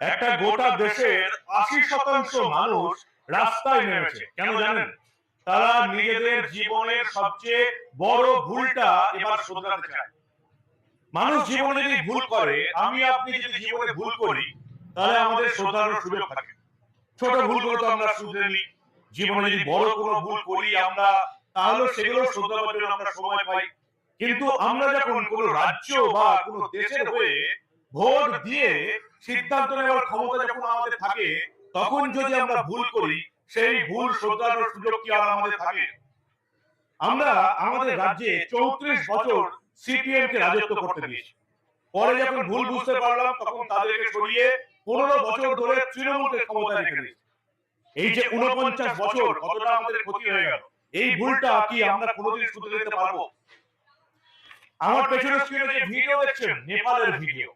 একটা গোটা দেশের আশি শতাংশ মানুষ রাস্তায় নেমেছে। কেন জানেন? তারা নিজেদের জীবনের সবচেয়ে বড় ভুলটা এবার শোধরাতে চায়। মানুষ জীবনে যদি ভুল করে আমি আপনি যদি জীবনে ভুল করি তাহলে আমাদের শোধরানোর সুযোগ থাকে। ছোট ভুলগুলো তো আমরা শুধরে নিই। জীবনে যদি বড় কোনো ভুল করি আমরা তাহলে সেগুলো শোধরানোর জন্য আমরা সময় পাই। কিন্তু আমরা যখন কোনো রাজ্য বা কোনো দেশের হয়ে ভোট দিয়ে সিদ্ধান্ত নেওয়ার ক্ষমতা যখন আমাদের থাকে তখন যদি আমরা ভুল করি সেই ভুল শোধরানোর সুযোগ কি আর আমাদের থাকে? আমরা আমাদের রাজ্যে চৌত্রিশ বছর সিপিএম কে রাজত্ব করতে দিয়েছি। পরে যখন ভুল বুঝতে পারলাম তখন তাদেরকে সরিয়ে পনেরো বছর ধরে তৃণমূলকে ক্ষমতা রেখে দিয়েছি। এই যে উনপঞ্চাশ বছর কতটা আমাদের ক্ষতি হয়ে গেল? এই ভুলটা কি আমরা কোনোদিন শুধরে দিতে পারব আমার পেছনে স্ক্রিনে যে ভিডিও দেখছেন নেপালের ভিডিও